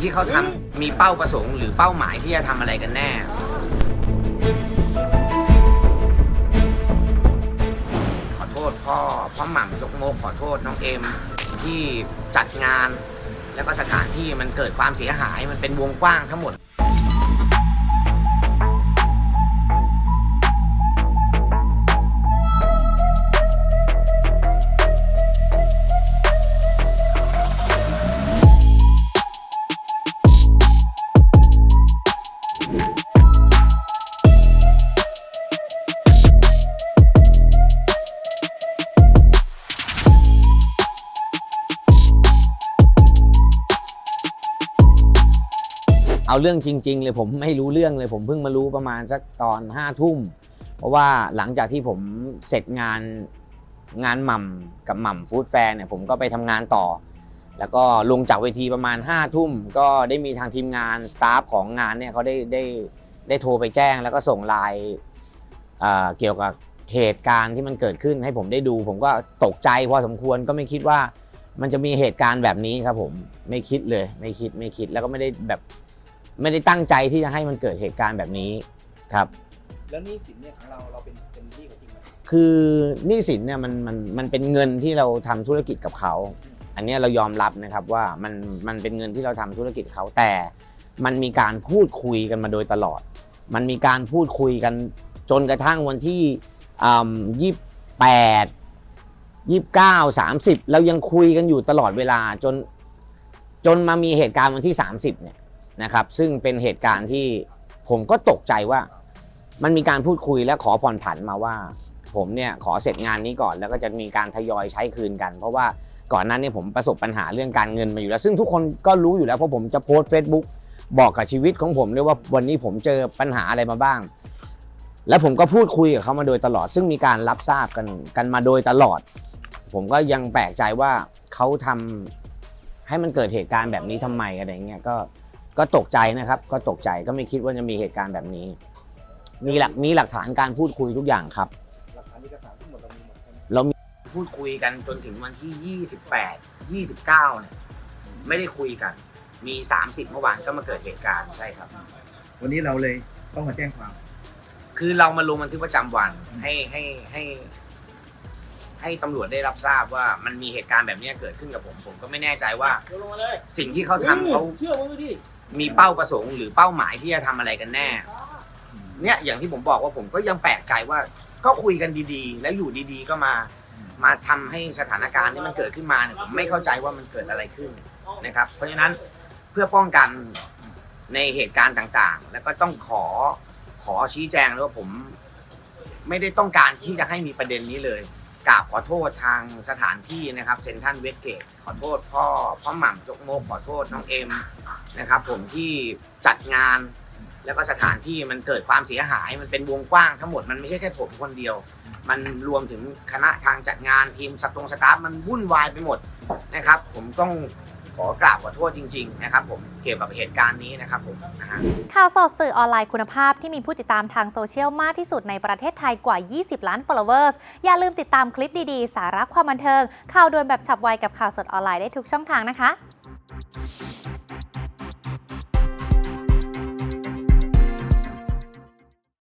ที่เขาทำมีเป้าประสงค์หรือเป้าหมายที่จะทำอะไรกันแน่ ขอโทษพ่อพ่อหม่ำจกโมกขอโทษน้องเอ็มที่จัดงาน แล้วก็สถานที่มันเกิดความเสียหายมันเป็นวงกว้างทั้งหมด เอาเรื่องจริง ๆ เลยผมไม่รู้เรื่องเลยผมเพิ่งมารู้ประมาณสักตอนห้าทุ่ม เพราะว่าหลังจากที่ผมเสร็จงานงานหม่ำกับหม่ำฟู้ดแฟร์เนี่ยผมก็ไปทำงานต่อ แล้วก็ลงจากเวทีประมาณ5้าทุ่มก็ได้มีทางทีมงานสตาฟของงานเนี่ยเขาได้ได้ได้โทรไปแจ้งแล้วก็ส่งไลน์เอ่อเกี่ยวกับเหตุการณ์ที่มันเกิดขึ้นให้ผมได้ดู ผมก็ตกใจพอสมควรก็ไม่คิดว่ามันจะมีเหตุการณ์แบบนี้ครับผมไม่คิดเลยไม่คิดไม่คิดแล้วก็ไม่ได้แบบ ไม่ได้ตั้งใจที่จะให้มันเกิดเหตุการณ์แบบนี้ครับ แล้วหนี่สินเนี่ยของเราเราเป็นเป็นหนี้เขาจริงไหมคือหนี้สินเนี่ยมันมันมันเป็นเงินที่เราทำธุรกิจกับเขา อันเนี้ยเรายอมรับนะครับว่ามันมันเป็นเงินที่เราทำธุรกิจกับเขาแต่ มันมีการพูดคุยกันมาโดยตลอด มันมีการพูดคุยกันจนกระทั่งวันที่ยี่แปดยี่เก้าสามสิบเรายังคุยกันอยู่ตลอดเวลาจน จนมามีเหตุการณ์วันที่30เนี่ย นะครับ ซึ่งเป็นเหตุการณ์ที่ผมก็ตกใจว่า มันมีการพูดคุยและขอผ่อนผันมาว่า ผมเนี่ยขอเสร็จงานนี้ก่อน แล้วก็จะมีการทยอยใช้คืนกัน เพราะว่าก่อนหนั้นเนี่ยผมประสบปัญหาเรื่องการเงินมาอยู่แล้ว ซึ่งทุกคนก็รู้อยู่แล้วเพราะผมจะโพสต์ Facebook บอกกับชีวิตของผมด้วยว่าวันนี้ผมเจอปัญหาอะไรมาบ้าง แล้วผมก็พูดคุยกับเขามาโดยตลอด ซึ่งมีการรับทราบกันกันมาโดยตลอด ผมก็ยังแปลกใจว่าเขาทำให้มันเกิดเหตุการณ์แบบนี้ทำไมอะไรเงี้ยก็ ก็ตกใจนะครับ ก็ตกใจก็ไม่คิดว่าจะมีเหตุการณ์แบบนี้ มีหลักมีหลักฐานการพูดคุยทุกอย่างครับ หลักฐานเอกสารทั้งหมดเรามีหมดใช่ไหมเรามีพูดคุยกันจนถึงวันที่ 28 29เนี่ยไม่ได้คุยกัน มี 30 เมื่อวานก็มาเกิดเหตุการณ์ใช่ครับ วันนี้เราเลยต้องมาแจ้งความคือเรามาลงบันทึกประจำวันให้ให้ให้ ให้ตำรวจได้รับทราบว่ามันมีเหตุการณ์แบบนี้เกิดขึ้นกับผม ผมก็ไม่แน่ใจว่าลงมาเลยสิ่งที่เขาทำเขา เชื่อมือดิ มีเป้าประสงค์หรือเป้าหมายที่จะทำอะไรกันแน่ เนี่ยอย่างที่ผมบอกว่าผมก็ยังแปลกใจว่า ก็คุยกันดีๆ แล้วอยู่ดีๆก็มา มาทำให้สถานการณ์ที่มันเกิดขึ้นมาเนี่ยผมไม่เข้าใจว่ามันเกิดอะไรขึ้นนะครับ เพราะฉะนั้นเพื่อป้องกันในเหตุการณ์ต่างๆ แล้วก็ต้องขอขอชี้แจงเลยว่าผม ไม่ได้ต้องการที่จะให้มีประเด็นนี้เลยกราบขอโทษทางสถานที่นะครับเซนทันเวสเกตขอโทษพ่อพ่อหม่ำจกโมกขอโทษน้องเอ็ม นะครับผมที่จัดงาน แล้วก็สถานที่มันเกิดความเสียหาย มันเป็นวงกว้างทั้งหมดมันไม่ใช่แค่ผมคนเดียว มันรวมถึงคณะทางจัดงานทีมสตรงสตาฟมันวุ่นวายไปหมดนะครับ ผมต้องขอกราบขอโทษจริงๆนะครับผมเกี่ยวกับเหตุการณ์นี้นะครับผมนะฮะ ข่าวสดสื่อออนไลน์คุณภาพที่มีผู้ติดตามทางโซเชียลมากที่สุดในประเทศไทยกว่า 20 ล้าน followers อย่าลืมติดตามคลิปดีๆ สาระความบันเทิง ข่าวด่วนแบบฉับไวกับข่าวสดออนไลน์ได้ทุกช่องทางนะคะ